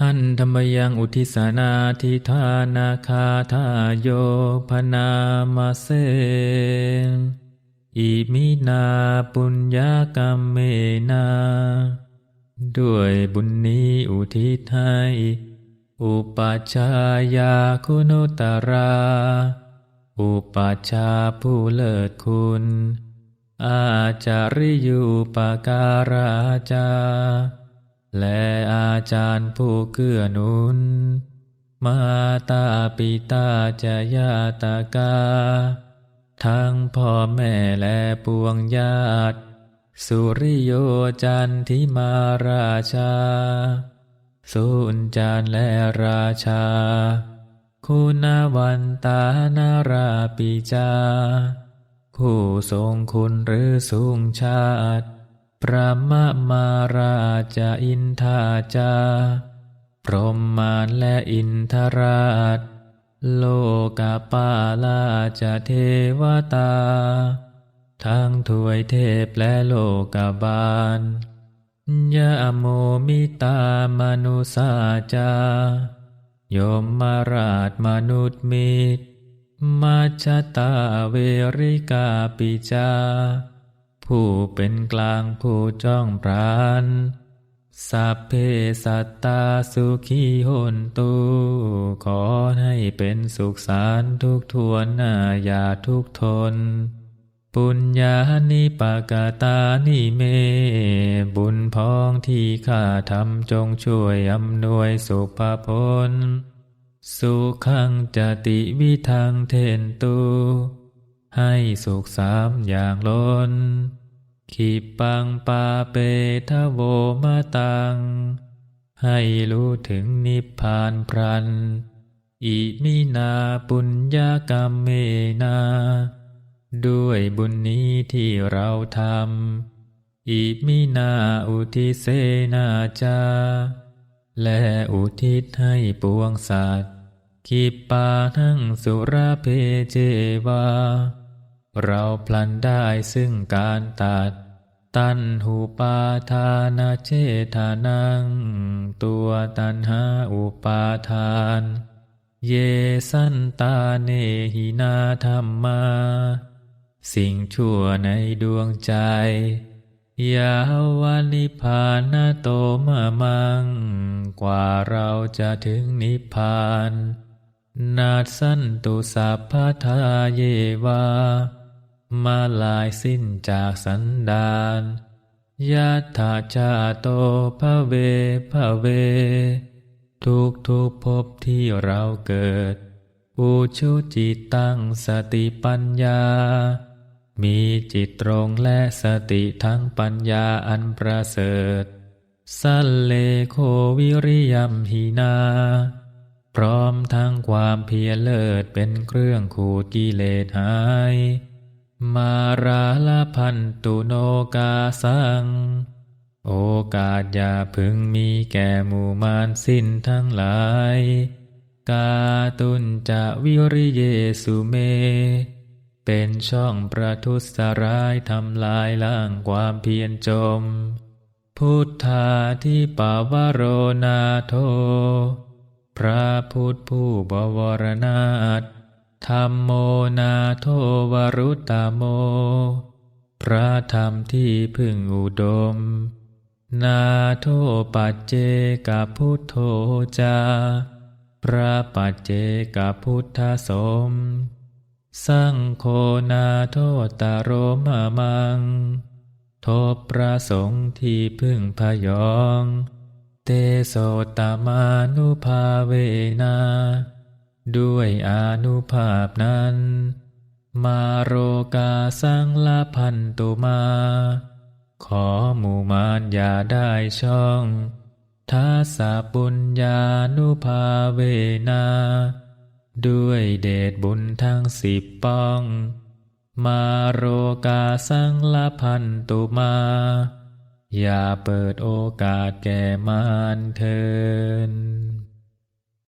หันธรรมยังอุทิสนาทิธานาคาทาโยพนามาเสอิมินาปุญญากรรมเมนา ด้วยบุญนี้อุทิศให้อุปัชายาคุณุตรา อุปัชาผู้เลิศคุณ อาจาริยูปการาจา และอาจารย์ผู้เกื้อหนุน มาตาปิตาจะยาตากา ทั้งพ่อแม่และปวงญาติ สุริโยจันทิมาราชา สุนจานและราชา คุณวันตานาราปิจาคู่ทรงคุณหรือสูงชาติ พระมะมาราชาอินทาจา พรหมมารและอินทราช โลกาปาลาจะเทวตา ทั้งถวยเทพและโลกาบาลยะโมมิตามนุสาจา โยมมาราชมนุษย์มิตรมาชตาเวริกาปิจา ผู้เป็นกลางผู้จ้องพรานสัพเพสัตตาสุขีหนตุขอให้เป็นสุขสารทุกทวนหน้าอย่าทุกทน ปุญญานิปากาตานิเม บุญพ้องที่ข้าทำจงช่วยอำนวยสุขภพลสุขังจติวิทังเทนตุให้สุขสามอย่างล้น ขีปังปาเปทโวมาตัง ให้รู้ถึงนิพพานพรัน อิมินาปุญญากรรมเมนา ด้วยบุญนี้ที่เราทำ อิมินาอุทิเสนาจา และอุทิศให้ปวงสัตว์ขีปาทั้งสุราเพเจวา เราพลันได้ซึ่งการตัด ตันหูปาทานาเจทานัง ตัวตันหาอุปาทาน เยสันตาเนหินาธรรมา สิ่งชั่วในดวงใจ ยาวานิพานโตมามัง กว่าเราจะถึงนิพพาน นาสันตุสัพพทาเยวา มาลายสิ้นจากสันดานยัตถาจาโตภเวภเว ทุกทุกภพที่เราเกิดอุชุจิตตั้งสติปัญญา มีจิตตรงและสติทั้งปัญญาอันประเสริฐ สัลเลโควิริยัมหินา พร้อมทั้งความเพียรเลิศเป็นเครื่องขูดกิเลสหาย มาราลพันตุโนกาสัง โอกาสอย่าพึงมีแก่หมู่มารสิ้นทั้งหลาย กาตุนจะวิริเยสุเม เป็นช่องประทุษร้ายทำลายล้างความเพียรจม พุทธาที่ปาวโรนาโท พระพุทธผู้บวรนาถ ธรรมโมนาโทวรุตตโม พระธรรมที่พึ่งอุดม นาโทปัจเจกพุทโธจา พระปัจเจกพุทธสม สังโฆนาโทตารมมังทบพระสงฆ์ที่พึ่งพยอง เตโสตมานุภาเวนา ด้วยอานุภาพนั้น มาโรกาสังลพันตุมา ขอหมู่มารอย่าได้ช่องทัสสะปุญญานุภาเวนา ด้วยเดชบุญทั้งสิบป้อง มาโรกาสังลพันตุมา อย่าเปิดโอกาสแก่มารเทิน